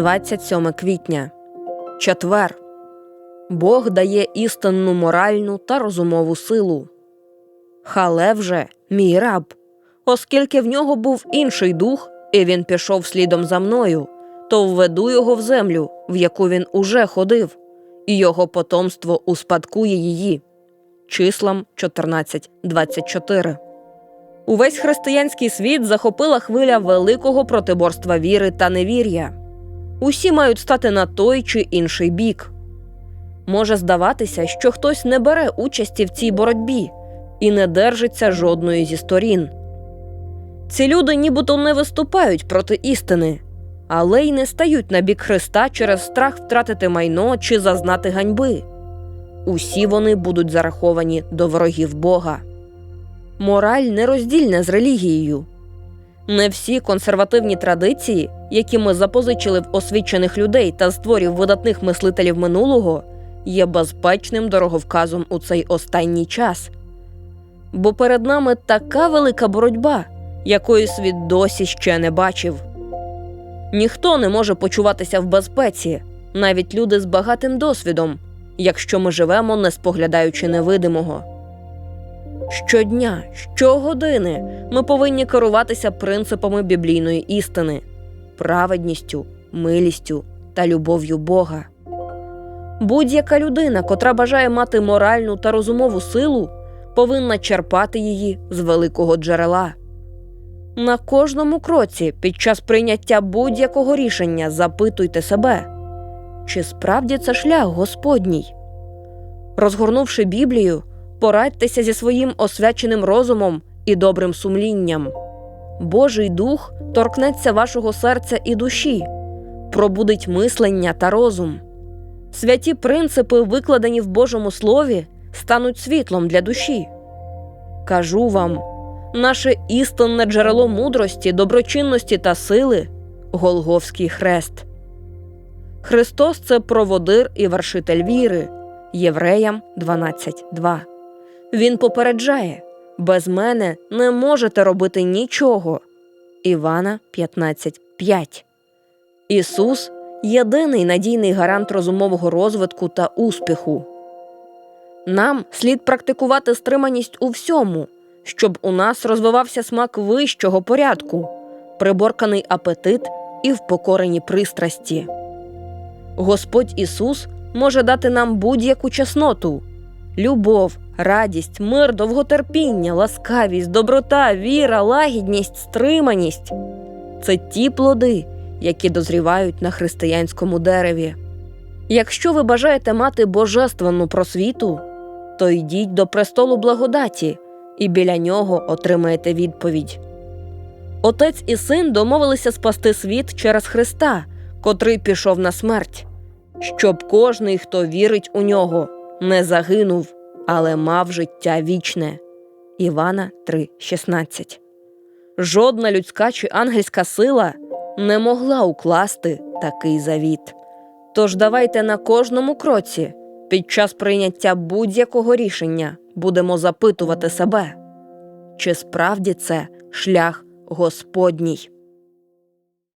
27 квітня. Четвер. Бог дає істинну моральну та розумову силу. Хале вже мій раб, оскільки в нього був інший дух, і він пішов слідом за мною, то введу його в землю, в яку він уже ходив, і його потомство успадкує її. Числам 14.24 Увесь християнський світ захопила хвиля великого протиборства віри та невір'я. Усі мають стати на той чи інший бік. Може здаватися, що хтось не бере участі в цій боротьбі і не держиться жодної зі сторін. Ці люди нібито не виступають проти істини, але й не стають на бік Христа через страх втратити майно чи зазнати ганьби. Усі вони будуть зараховані до ворогів Бога. Мораль нероздільна з релігією. Не всі консервативні традиції, які ми запозичили в освічених людей та з творів видатних мислителів минулого, є безпечним дороговказом у цей останній час. Бо перед нами така велика боротьба, якої світ досі ще не бачив. Ніхто не може почуватися в безпеці, навіть люди з багатим досвідом, якщо ми живемо, не споглядаючи невидимого. Щодня, щогодини ми повинні керуватися принципами біблійної істини, праведністю, милістю та любов'ю Бога. Будь-яка людина, котра бажає мати моральну та розумову силу, повинна черпати її з великого джерела. На кожному кроці під час прийняття будь-якого рішення запитуйте себе, чи справді це шлях Господній. Розгорнувши Біблію, порадьтеся зі своїм освяченим розумом і добрим сумлінням. Божий дух торкнеться вашого серця і душі, пробудить мислення та розум. Святі принципи, викладені в Божому Слові, стануть світлом для душі. Кажу вам, наше істинне джерело мудрості, доброчинності та сили Голговський хрест. Христос це проводир і вершитель віри. Євреям 12.2. Він попереджає без мене не можете робити нічого. Івана 15.5. Ісус єдиний надійний гарант розумового розвитку та успіху. Нам слід практикувати стриманість у всьому, щоб у нас розвивався смак вищого порядку, приборканий апетит і впокорені пристрасті. Господь Ісус може дати нам будь-яку чесноту, любов, радість, мир, довготерпіння, ласкавість, доброта, віра, лагідність, стриманість це ті плоди, які дозрівають на християнському дереві. Якщо ви бажаєте мати божественну просвіту, то йдіть до престолу благодаті і біля нього отримаєте відповідь. Отець і син домовилися спасти світ через Христа, котрий пішов на смерть, щоб кожний, хто вірить у нього, не загинув, але мав життя вічне. Івана 3,16 Жодна людська чи ангельська сила не могла укласти такий завіт. Тож давайте на кожному кроці, під час прийняття будь-якого рішення, будемо запитувати себе, чи справді це шлях Господній.